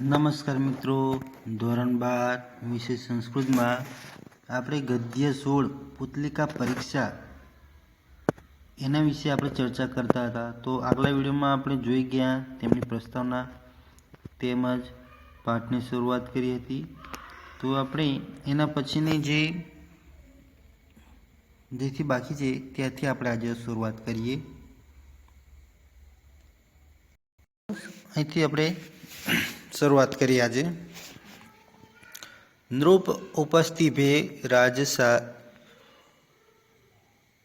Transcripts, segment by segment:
નમસ્કાર મિત્રો. ધોરણ બાર, વિષય સંસ્કૃતમાં આપણે ગદ્ય સોળ, પુતલિકા પરીક્ષા એના વિશે આપણે ચર્ચા કરતા હતા. તો આગલા વિડીયોમાં આપણે જોઈ ગયા તેમની પ્રસ્તાવના તેમજ પાઠની શરૂઆત કરી હતી. તો આપણે એના પછીની જે જેથી બાકી છે ત્યાંથી આપણે આજે શરૂઆત કરીએ. અહીંથી આપણે શરૂઆત કરીએ આજે નૃપ ઉપસ્થિભે રાજસા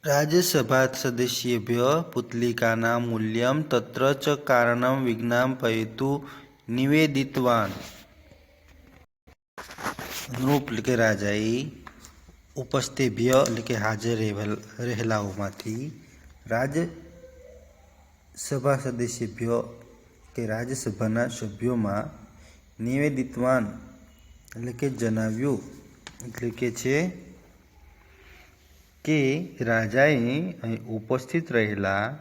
રાજ્યસભા સદસ્યેભ્ય પુતલિકાના મૂલ્યમ તત્ર ચ કારણમ વિજ્ઞાપયતુ નિવેદિતવાન નૃપ એટલે કે રાજાએ ઉપસ્થિભ્ય એટલે કે હાજર રહેલ- રહેલાઓમાંથી રાજ સભા સદસ્યભ્ય કે રાજ્યસભાના સભ્યોમાં નિવેદિતવાન એટલે કે જણાવ્યું. એટલે કે છે કે રાજાએ અહીં ઉપસ્થિત રહેલા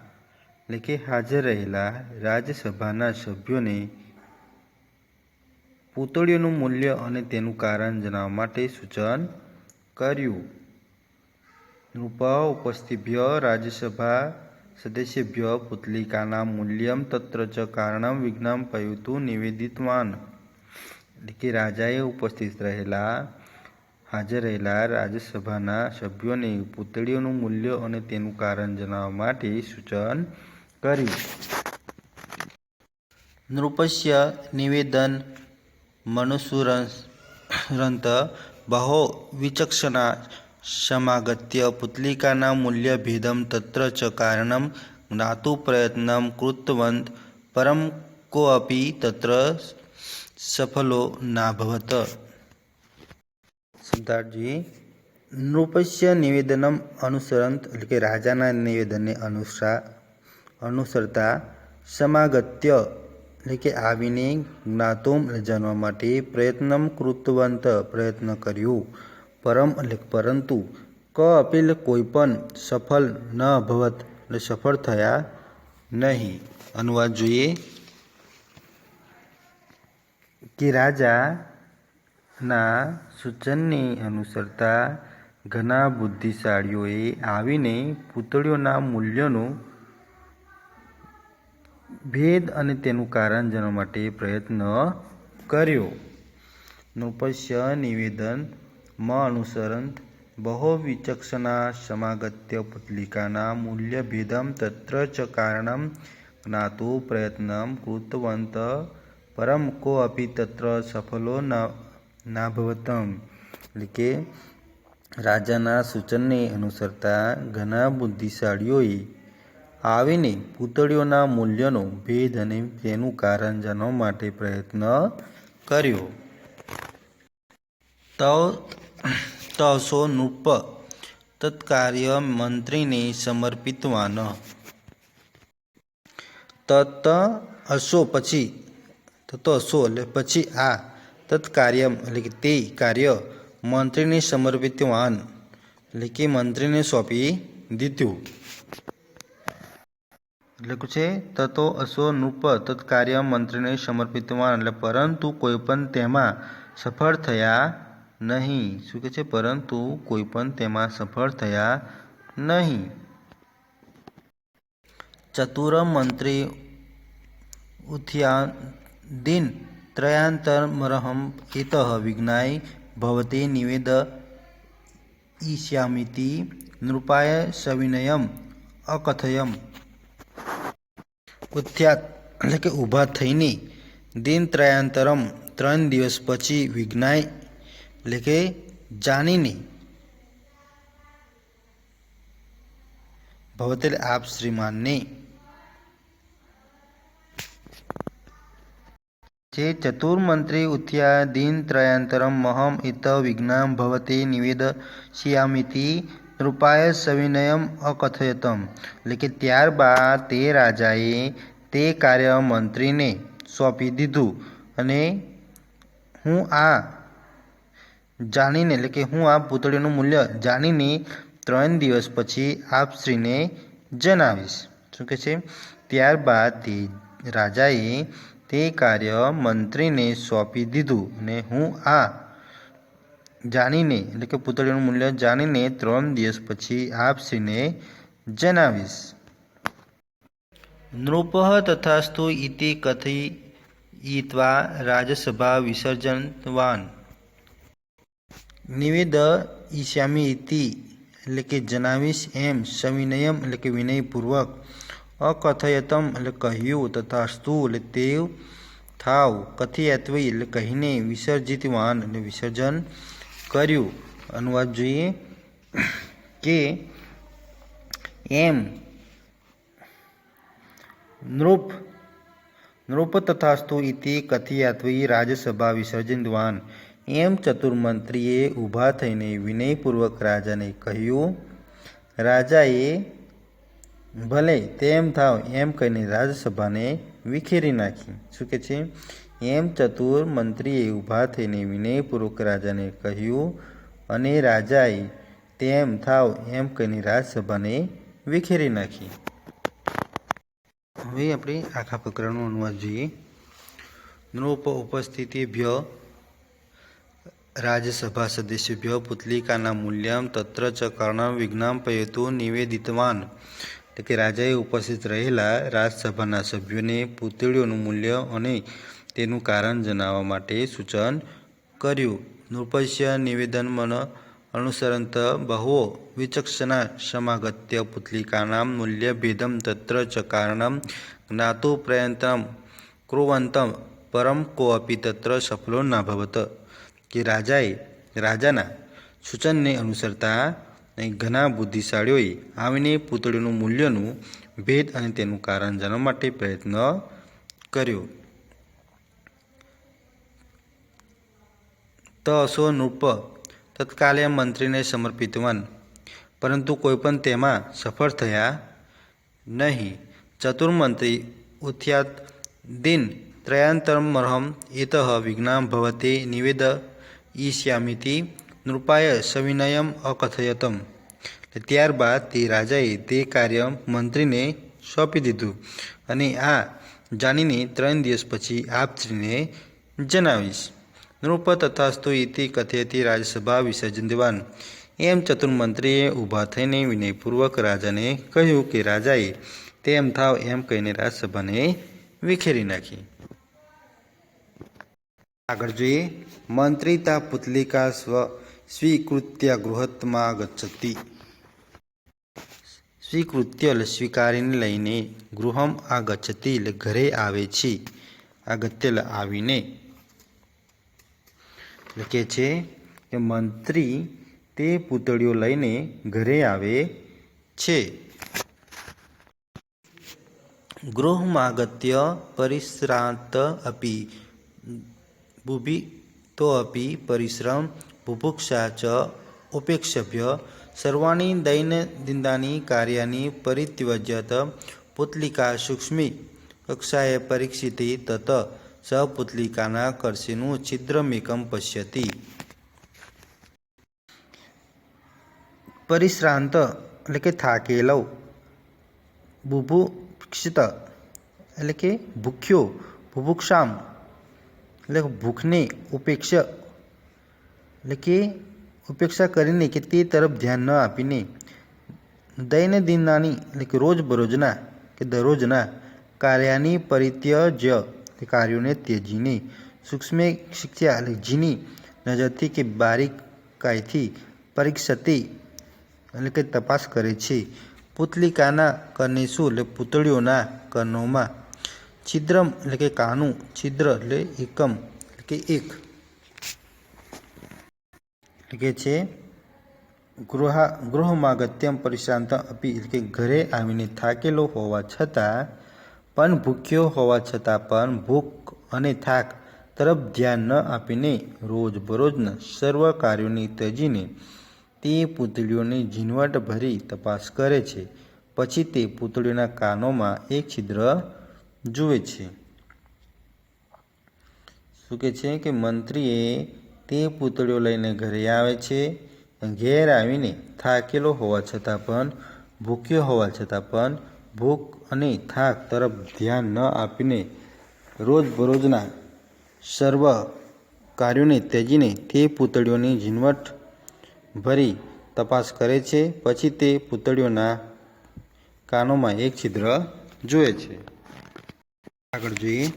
એટલે કે હાજર રહેલા રાજ્યસભાના સભ્યોને પૂતળીઓનું મૂલ્ય અને તેનું કારણ જણાવવા માટે સૂચન કર્યું. રૂપા ઉપસ્થિભ્ય રાજ્યસભા સદસ્યભ્ય પુતલિકાના મૂલ્યમ તત્ર ચ કારણમ વિજ્ઞાપયતુ નિવેદિતવાન એટલે કે રાજાએ ઉપસ્થિત રહેલા હાજર રહેલા રાજ્યસભાના સભ્યોને પુતળીઓનું મૂલ્ય અને તેનું કારણ જણાવવા માટે સૂચન કર્યું। નૃપસ્ય નિવેદન મનુસુરંત બહો વિચક્ષણા સમાગત્ય પુતલિકાના મૂલ્યભેદમ તત્ર ચ કારણમ જ્ઞાતુ પ્રયત્નમ કૃતવંત પરમ કોઅપી તત્ર સફલો નાભવત સિદ્ધાર્થજી નૃપસ્ય નિવેદનમ અનુસરંત એટલે કે રાજાના નિવેદનને અનુસરા અનુસરતા સમાગત્ય એટલે કે આવીને જ્ઞાતુમ જાણવા માટે પ્રયત્નમ કૃતવંત પ્રયત્ન કર્યું પરમ એટલે પરંતુ ક અપીલ કોઈ પણ સફળ ન અભવત એટલે સફળ થયા નહીં. અનુવાદ જોઈએ. કે રાજાના સૂચનને અનુસરતા ઘણા બુદ્ધિશાળીઓએ આવીને પૂતળીઓના મૂલ્યનું ભેદ અને તેનું કારણ જાણવા માટે પ્રયત્ન કર્યો. નૃપસ્ય નિવેદન મ અનુસરંત બહુ વિચક્ષણા સમાગત્ય પુતલિકાના મૂલ્યભેદમ તત્ર ચ કારણમ જ્ઞાતુ પ્રયત્નમ કૃતવંત પરમ કોઅપી તત્ર સફલો નાભવતમ એટલે કે રાજાના સૂચનને અનુસરતા ઘણા બુદ્ધિશાળીઓએ આવીને પૂતળીઓના મૂલ્યનો ભેદ અને તેનું કારણ જાણવા માટે પ્રયત્ન કર્યો તવ તસો નૃપ તત્કાર્ય મંત્રીને સમર્પિતવાન. તત અશો પછી, તતો અશો એટલે પછી આ તત્કાર્ય એટલે કે તે કાર્ય મંત્રીને સમર્પિતવાન, એટલે કે મંત્રીને સોંપી દીધું. કે છે, તતો અશો નૃપ તત્કાર્ય મંત્રીને સમર્પિતવાન, એટલે પરંતુ કોઈ પણ તેમાં સફળ થયા નહીં. શું કહે છે? પરંતુ કોઈ પણ તેમાં સફળ થયા નહીં. ચતુર મંત્રી ઉથ્યા દિન ત્રયાંતરમરહમ એત વિજ્ઞાય ભવતે નિવેદ ઈશ્યામિતિ નૃપાય સવિનયમ અકથયમ. ઉથ્યાત એટલે કે ઊભા થઈને દિન ત્રયાંતરમ ત્રણ દિવસ પછી વિજ્ઞાય એટલે કે જાણીને ભવતે આપ શ્રીમાનને જે ચતુર્મંત્રી ઉથ્યા દિન ત્રયાંતરમ મહમ ઇત વિજ્ઞાન ભવતે નિવેદશ્યામિતિ રૂપાય સવિનયમ અકથયતમ એટલે કે ત્યારબાદ તે રાજાએ તે કાર્ય મંત્રીને સોંપી દીધું અને હું આ જાણીને, એટલે કે હું આ પૂતળીનું મૂલ્ય જાણીને ત્રણ દિવસ પછી આપશ્રીને જણાવીશ. શું કહે છે? ત્યારબાદ તે રાજાએ તે કાર્ય મંત્રીને સોંપી દીધું અને હું આ જાણીને, એટલે કે પૂતળીનું મૂલ્ય જાણીને ત્રણ દિવસ પછી આપશ્રીને જણાવીશ. નૃપ તથાસ્તુ ઇતિ કથયિત્વા રાજસભા વિસર્જનવાન નિવેદ ઈશ્યામી ઇતિ એટલે કે જણાવીશ એમ સવિનયમ એટલે કે વિનયપૂર્વક અકથયતમ એટલે કહ્યું તથાસ્તુ એટલે તેવ થાવ કથયત્વી એટલે કહીને વિસર્જિતવાન એટલે વિસર્જન કર્યું અનુવાદ જોઈએ કે એમ નૃપ નૃપ તથાસ્તુ ઇતિ કથયાત્વી રાજસભા વિસર્જિતવાન એમ ચતુર્મંત્રીએ ઊભા થઈને વિનયપૂર્વક રાજાને કહ્યું, રાજાએ ભલે તેમ થાવ એમ કહીને રાજસભાને વિખેરી નાખી. શું કે છે? એમ ચતુર મંત્રીએ ઊભા થઈને વિનયપૂર્વક રાજાને કહ્યું, અને રાજાએ તેમ થાવ એમ કહીને રાજસભાને વિખેરી નાખી. હવે આપણે આખા પ્રકરણનો અનુવાદ જોઈએ. નૃપ ઉપસ્થિતિભ્ય રાજસભા સદસ્યભ્ય પુતલિકાના મૂલ્યમ તત્ર ચ કર્ણ વિજ્ઞાન પયતુ, નિવેદિતવાન. એટલે કે રાજાએ ઉપસ્થિત રહેલા રાજસભાના સભ્યોને પૂતળીઓનું મૂલ્ય અને તેનું કારણ જણાવવા માટે સૂચન કર્યું. નૃપસ્ય નિવેદન અનુસરંત બહુઓ વિચક્ષણા સમાગત્ય પુતલિકાનાં મૂલ્યભેદમ તત્ર ચ કારણમ જ્ઞાતુ પ્રયત્નમ, કુર્વંતમ, પરમ કોઅપી તત્ર સફલો નાભવત. કે રાજાએ રાજાના સૂચનને અનુસરતા ઘણા બુદ્ધિશાળીઓએ આવીને પૂતળીનું મૂલ્યનું ભેદ અને તેનું કારણ જાણવા માટે પ્રયત્ન કર્યો. ત અસો નૃપ તત્કાલે મંત્રીને સમર્પિતવાન, પરંતુ કોઈ પણ તેમાં સફળ થયા નહીં. ચતુર્મંત્રી ઉથ્યાત દિન ત્રયાંતરમર્હમ એત વિજ્ઞાન ભવતે નિવેદ ઈશ્યામિતિ નૃપાય સવિનયમ અકથયતમ. ત્યારબાદ તે રાજાએ તે કાર્ય મંત્રીને સોંપી દીધું અને આ જાણીને ત્રણ દિવસ પછી આપશ્રીને જણાવીશ. નૃપ તથાસ્તુ ઇતિ કથયતી રાજસભા વિસર્જન દેવાન. એમ ચતુર્મંત્રીએ ઊભા થઈને વિનયપૂર્વક રાજાને કહ્યું કે, રાજાએ તેમ થાવ એમ કહીને રાજસભાને વિખેરી નાખી. આગળ જોઈએ. મંત્રિતા પુતલિકા સ્વ સ્વીકૃત્ય ગૃહત્મા ગચ્છતિ સ્વીકૃત્ય સ્વીકારીને લઈને ગૃહમ આ ગચ્છતિ એટલે ઘરે આવે છે. આગત્ય આવીને લખે છે કે મંત્રી તે પૂતળીઓ લઈને ઘરે આવે છે. ગૃહમાં અગત્ય પરિશ્રાંત અપી બુભિતો અપી પરિશ્રમ બુભુક્ષા ચ ઉપેક્ષભ્ય સર્વાણી દૈનદિંદાની કાર્યાની પરિત્યજ્યત પુતલિકા સૂક્ષ્મી કક્ષાએ પરીક્ષિતિ તત સ પુતલિકાના કરશીનું છિદ્રમેકમ પશ્યતિ પરિશ્રાંત એટલે કે થાકેલો બુભુક્ષિત એટલે કે ભૂખ્યો બુભુક્ષામ એટલે ભૂખને ઉપેક્ષ, એટલે કે ઉપેક્ષા કરીને કે તે તરફ ધ્યાન ન આપીને દૈનંદિનાની, એટલે કે રોજબરોજના, કે દરરોજના કાર્યાની પરિત્યજ્ય કાર્યોને ત્યજીને સૂક્ષ્મ શિક્ષા એટલે જીની નજરથી કે બારીકાઈથી પરીક્ષતી, એટલે કે તપાસ કરે છે. પુતલિકાના કર્ણેશુ એટલે પૂતળીઓના કર્ણોમાં છિદ્રમ એટલે કે કાનું, છિદ્ર એટલે એકમ, એટલે કે એક. એટલે કે છે, ગૃહ, ગૃહમાગત્યમ પરિશાંત અપી, એટલે કે ઘરે આવીને થાકેલો હોવા છતાં, પણ ભૂખ્યો હોવા છતાં પણ ભૂખ અને થાક તરફ ધ્યાન ન આપીને રોજબરોજના સર્વ કાર્યોની ત્યજીને તે પૂતળીઓની ઝીણવટ ભરી તપાસ કરે છે. પછી તે પૂતળીઓના કાનોમાં એક છિદ્ર જુએ છે. શું કહે છે કે મંત્રીએ તે પૂતળીઓ લઈને ઘરે આવે છે, ઘેર આવીને થાકેલો હોવા છતાં પણ, ભૂખ્યો હોવા છતાં પણ, ભૂખ અને થાક તરફ ધ્યાન ન આપીને રોજબરોજના સર્વ કાર્યોને ત્યજીને તે પૂતળીઓની ઝીણવટ ભરી તપાસ કરે છે. પછી તે પૂતળીઓના કાનોમાં એક છિદ્ર જુએ છે. આગળ જોઈએ.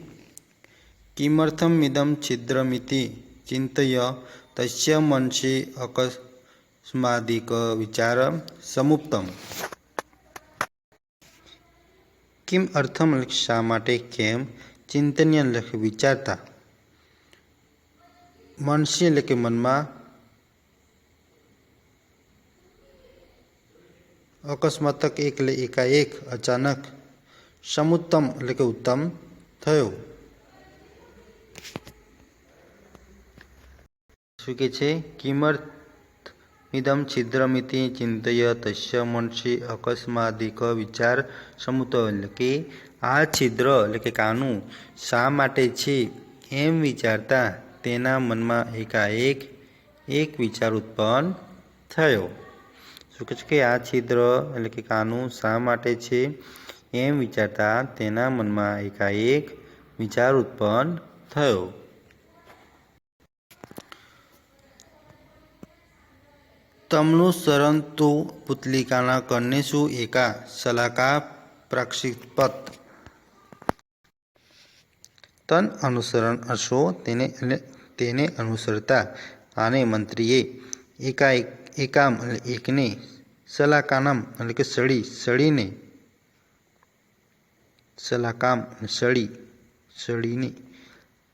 કિમર્થમ ઇદમ છિદ્રમિતિ ચિંતય તસ્ય મનસી અકસ્માદિક વિચાર સમુપ્તમ. કિમ અર્થમ શા માટે કેમ ચિંતનીય લખ વિચારતા? મનસી એટલે કે મનમાં અકસ્માતક એટલે એકાએક, અચાનક, સમુત્તમ એટલે કે ઉત્તમ થયો. શું કે છે? કિમર્થ ઇદમ છિદ્રમિતિ ચિંતય તસ્ય મનસી અકસ્માદિક વિચાર સમુતો. એટલે કે આ છિદ્ર, એટલે કે કાનું, શા માટે છે એમ વિચારતા તેના મનમાં એકાએક એક વિચાર ઉત્પન્ન થયો. શું કહે છે કે આ છિદ્ર, એટલે કે કાનું, શા માટે છે એમ વિચારતા તેના મનમાં એકાએક વિચાર ઉત્પન્ન થયો. તમનું શરણ તો પુતલિકાના કર્ણેશુ એકા સલાકા પ્રક્ષિપત તન અનુસરણ અશો તેને તેને અનુસરતા આને મંત્રીએ એકાએક, એકામ એટલે એકને સલાકાનમ એટલે કે સળી, સળીને સલાકામ સળી સળીની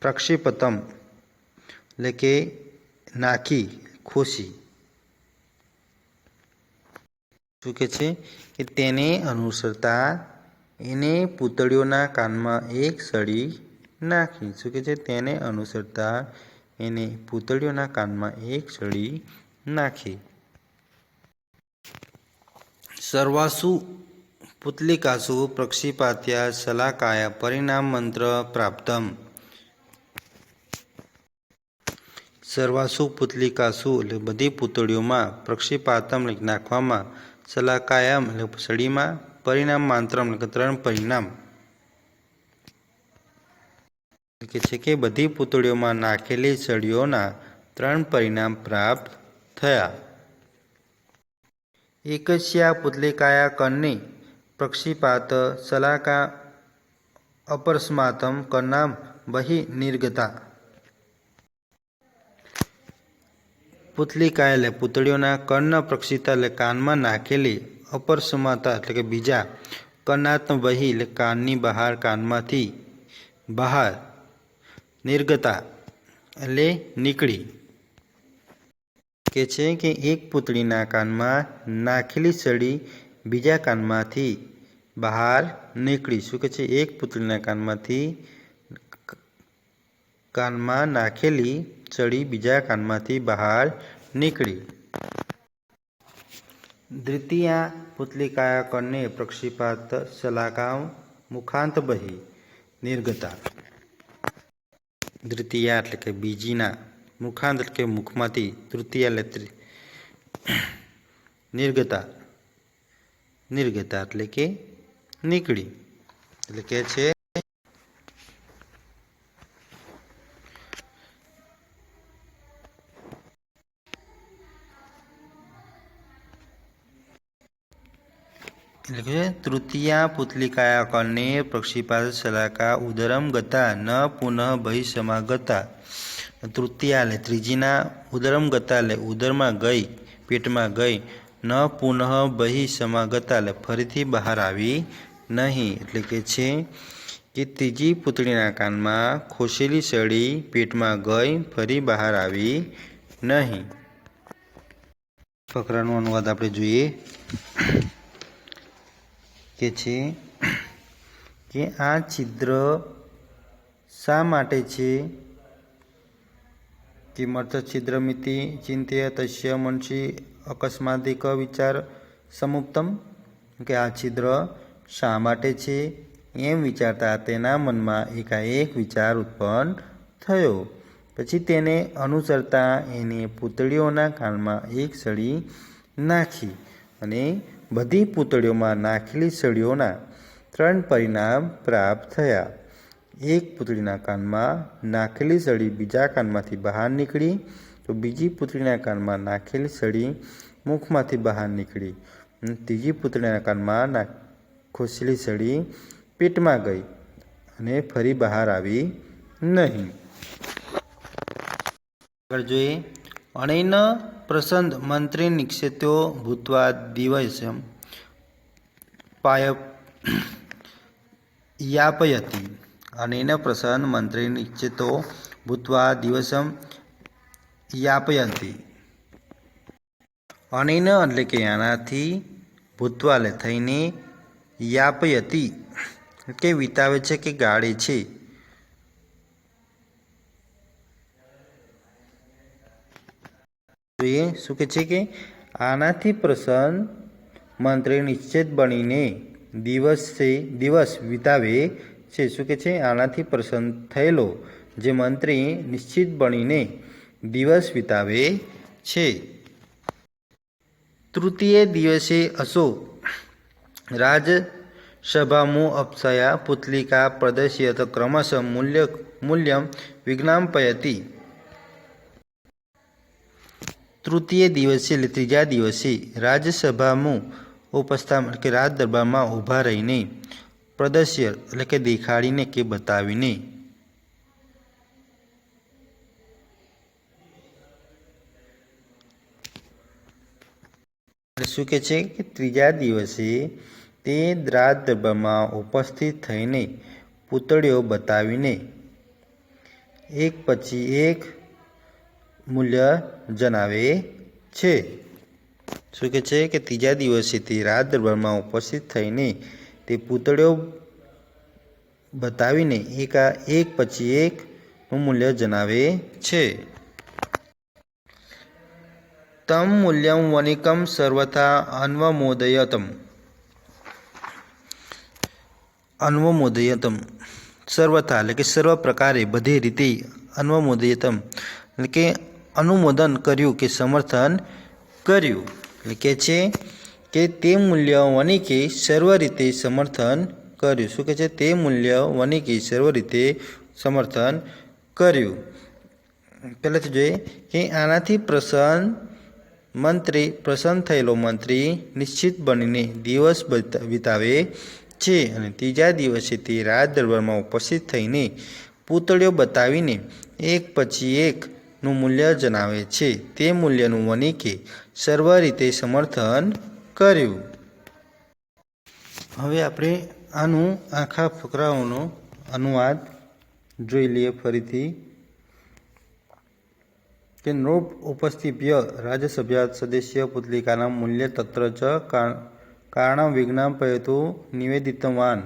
પ્રક્ષેપતમ એટલે કે નાખી ખોસી શું કે છે કે તેને અનુસરતા એને પૂતળીઓના કાનમાં એક સળી નાખી શું કે છે તેને અનુસરતા એને પૂતળીઓના કાનમાં એક સળી નાખી સર્વાસુ પુતલિકાસુ પ્રક્ષિપાત્યા શલાકાયા પરિણામ મંત્ર પ્રાપ્તમ. સર્વાસુ પુતલિકાસુ એટલે બધી પૂતળીઓમાં પ્રક્ષિપાતમ નાખવામાં શલાકાયામ એટલે સળીમાં પરિણામ માત્રમ એટલે ત્રણ પરિણામ. કે છે કે બધી પૂતળીઓમાં નાખેલી સળીઓના ત્રણ પરિણામ પ્રાપ્ત થયા. એકસ્યા પુતલિકાયા કર્ણે પ્રક્ષિપાત શલાકા અપરસ્માતમ કર્ણામ બહિ નિર્ગતા પુતલિકા એટલે પૂતળીઓના કર્ણ પ્રક્ષિતા એટલે કાનમાં નાખેલી અપરસમાતા એટલે કે બીજા કર્ણાત્મ બહી એટલે કાનની બહાર કાનમાંથી બહાર નિર્ગતા એટલે નીકળી કે છે કે એક પૂતળીના કાનમાં નાખેલી સળી બીજા કાનમાંથી બહાર નીકળી. શું કે છે? એક પુતળીના કાનમાંથી કાનમાં નાખેલી ચડી બીજા કાનમાંથી બહાર નીકળી. દ્વિતીય પુતલિકાયકને પ્રક્ષિપાત શલાકામ મુખાંત બહી નિર્ગતા. દ્વિતીયા એટલે કે બીજીના મુખાંત એટલે કે મુખમાંથી તૃતીય એટલે નિર્ગતા. નિર્ગતા એટલે કે નીકળી. એટલે કે છે, એટલે કે તૃતીયા પુતલિકાયાકને કર્ણે પ્રક્ષિપાત શલાકા ઉદરમ ગતા ન પુનઃ બહિસમાગતા તૃતીયા એટલે ત્રીજીના ઉદરમ ગતા એટલે ઉદરમાં ગઈ, પેટમાં ગઈ ન પુનઃ બહિસમાગતા એટલે ફરીથી બહાર આવી નહીં. એટલે કે છે કે ત્રીજી પુતળીના કાનમાં ખોસેલી સળી પેટમાં ગઈ, ફરી બહાર આવી નહીં. ફકરાનો અનુવાદ આપણે જોઈએ કે છે કે આ છિદ્ર શા માટે છે? કિમર્થ છિદ્રમિતિ ચિંત્ય તસ્ય મનસી અકસ્માતિક વિચાર સમુપ્તમ કે આ છિદ્ર શા માટે છે એમ વિચારતા તેના મનમાં એકાએક વિચાર ઉત્પન્ન થયો. પછી તેને અનુસરતા એને પૂતળીઓના કાનમાં એક સળી નાખી અને બધી પૂતળીઓમાં નાખેલી સળીઓના ત્રણ પરિણામ પ્રાપ્ત થયા. એક પૂતળીના કાનમાં નાખેલી સળી બીજા કાનમાંથી બહાર નીકળી તો બીજી પુતળીના કાનમાં નાખેલી સળી મુખમાંથી બહાર નીકળી. ત્રીજી પુત્રીના કાનમાં ના ખોસેલી સળી પેટમાં ગઈ અને ફરી બહાર આવી નહીં. આગળ જોઈએ. અણેન પ્રસંદ મંત્રી નિક્ષેતો ભૂતવા દિવસ પાય યાપયતી. અનેન પ્રસન્ન મંત્રી નિશ્ચિતો ભૂતવા દિવસમ યાપયંતી. અનેન એટલે કે આનાથી ભૂતવાલે થઈને યાપયતી કે વિતાવે છે કે ગાળે છે. જોઈએ શું કે છે કે આનાથી પ્રસન્ન મંત્રી નિશ્ચિત બનીને દિવસે દિવસ વિતાવે છે. શું કે છે? આનાથી પ્રસન્ન થયેલો જે મંત્રી નિશ્ચિત બનીને દિવસ વિતાવે છે. તૃતીય દિવસે અશો રાજસભામુ અપ્સયા પુતલિકા પ્રદર્શિત ક્રમશ મૂલ્ય, મૂલ્યમ વિજ્ઞાપયતી તૃતીય દિવસે એટલે ત્રીજા દિવસે રાજસભામાં ઉપસ્થાન એટલે કે રાજ દરબારમાં ઊભા રહીને પ્રદર્શ્ય એટલે કે દેખાડીને કે બતાવીને શું કે છે કે ત્રીજા દિવસે તે રાજ દરબારમાં ઉપસ્થિત થઈને પૂતળીઓ બતાવીને એક પછી એક મૂલ્ય જણાવે છે. શું કહે છે કે ત્રીજા દિવસે તે રાજ દરબારમાં ઉપસ્થિત થઈને તે પૂતળીઓ બતાવીને એક એક પછી એકનું મૂલ્ય જણાવે છે. તમ મૂલ્યમ વનિકમ સર્વથા અન્વમોદયતમ અન્વમોદયતમ સર્વથા એટલે કે સર્વ પ્રકારે બધી રીતે અન્વમોદયતમ એટલે કે અનુમોદન કર્યું કે સમર્થન કર્યું એટલે કે છે કે તે મૂલ્ય વનિકે સર્વ રીતે સમર્થન કર્યું શું કે છે તે મૂલ્ય વનિકે સર્વ રીતે સમર્થન કર્યું પહેલાંથી જોઈએ કે આનાથી પ્રસન્ન મંત્રી, પ્રસન્ન થયેલો મંત્રી નિશ્ચિત બનીને દિવસ વિતાવે છે અને ત્રીજા દિવસે તે રાજ દરબારમાં ઉપસ્થિત થઈને પૂતળીઓ બતાવીને એક પછી એકનું મૂલ્ય જણાવે છે. તે મૂલ્યનું વનિકે સર્વ રીતે સમર્થન કર્યું. હવે આપણે આનું આખા ફકરાઓનો અનુવાદ જોઈ લઈએ ફરીથી. કે નૃપ ઉપસ્થિપ્ય રાજ્યસભ્યા સદસ્ય પુતલિકાના મૂલ્ય તત્ર ચ કારણ કારણમ વિજ્ઞાપયતુ નિવેદિતવાન.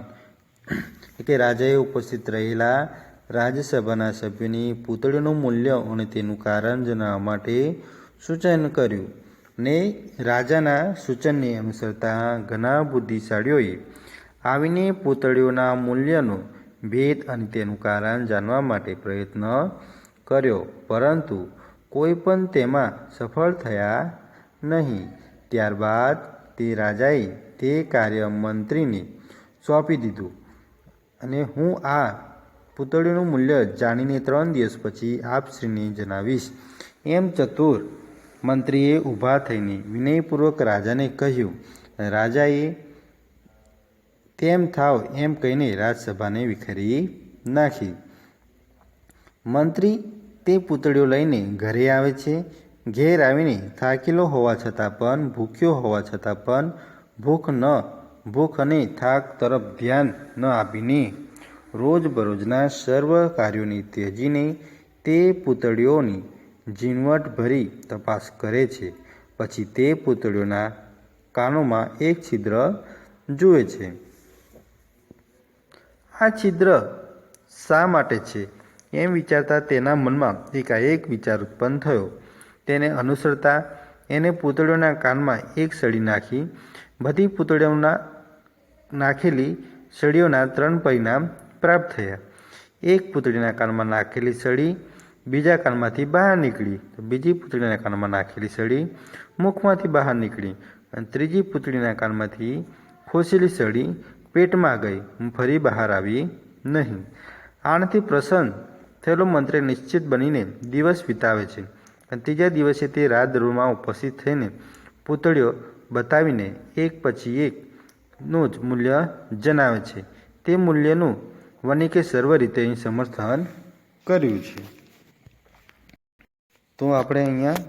કે રાજાએ ઉપસ્થિત રહેલા રાજ્યસભાના સભ્યની પૂતળીનું મૂલ્ય અને તેનું કારણ જણાવવા માટે સૂચન કર્યું ને રાજાના સૂચનને અનુસરતા ઘણા બુદ્ધિશાળીઓએ આવીને પૂતળીઓના મૂલ્યનો ભેદ અને તેનું કારણ જાણવા માટે પ્રયત્ન કર્યો. પરંતુ કોઈ પણ તેમાં સફળ થયા નહીં. ત્યારબાદ તે રાજાએ તે કાર્ય મંત્રીને સોંપી દીધું. અને હું આ પૂતળીનું મૂલ્ય જાણીને ત્રણ દિવસ પછી આપશ્રીને જણાવીશ. એમ ચતુર મંત્રીએ ઊભા થઈને વિનયપૂર્વક રાજાને કહ્યું, રાજાએ તેમ થાવ એમ કહીને રાજસભાને વિખેરી નાખી. મંત્રી તે પૂતળીઓ લઈને ઘરે આવે છે. ઘેર આવીને થાકેલો હોવા છતાં પણ, ભૂખ્યો હોવા છતાં પણ ભૂખ ન, ભૂખ અને થાક તરફ ધ્યાન ન આપીને રોજબરોજના સર્વ કાર્યોને ત્યજીને તે પૂતળીઓની ઝીણવટભરી તપાસ કરે છે. પછી તે પૂતળીઓના કાનોમાં એક છિદ્ર જુએ છે. આ છિદ્ર શા માટે છે? એમ વિચારતા તેના મનમાં એકાએક વિચાર ઉત્પન્ન થયો. તેને અનુસરતા એને પૂતળીઓના કાનમાં એક સળી નાખી. બધી પૂતળીઓના નાખેલી સળીઓના ત્રણ પરિણામ પ્રાપ્ત થયા. એક પૂતળીના કાનમાં નાખેલી સળી, બીજા કાનમાંથી બહાર નીકળી. તો બીજી પૂતળીના કાનમાં નાખેલી સળી મુખમાંથી બહાર નીકળી અને ત્રીજી પૂતળીના કાનમાંથી ખોસેલી સળી પેટમાં ગઈ. ફરી બહાર આવી નહીં. આનાથી પ્રસન્ન થયેલો મંત્રી નિશ્ચિત બનીને દિવસ વિતાવે છે. અને ત્રીજા દિવસે તે રાજગૃહમાં ઉપસ્થિત થઈને પૂતળીઓ બતાવીને એક પછી એકનું જ મૂલ્ય જણાવે છે. તે મૂલ્યનું વનિકે સર્વ રીતે અહીં સમર્થન કર્યું છે. તો આપણે અહીંયા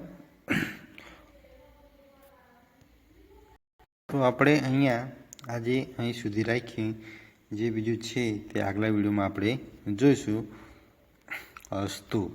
તો આપણે અહીંયા આજે અહીં સુધી રાખીએ જે બીજું છે તે આગલા વિડીયોમાં આપણે જોઈશું. અસ્તુ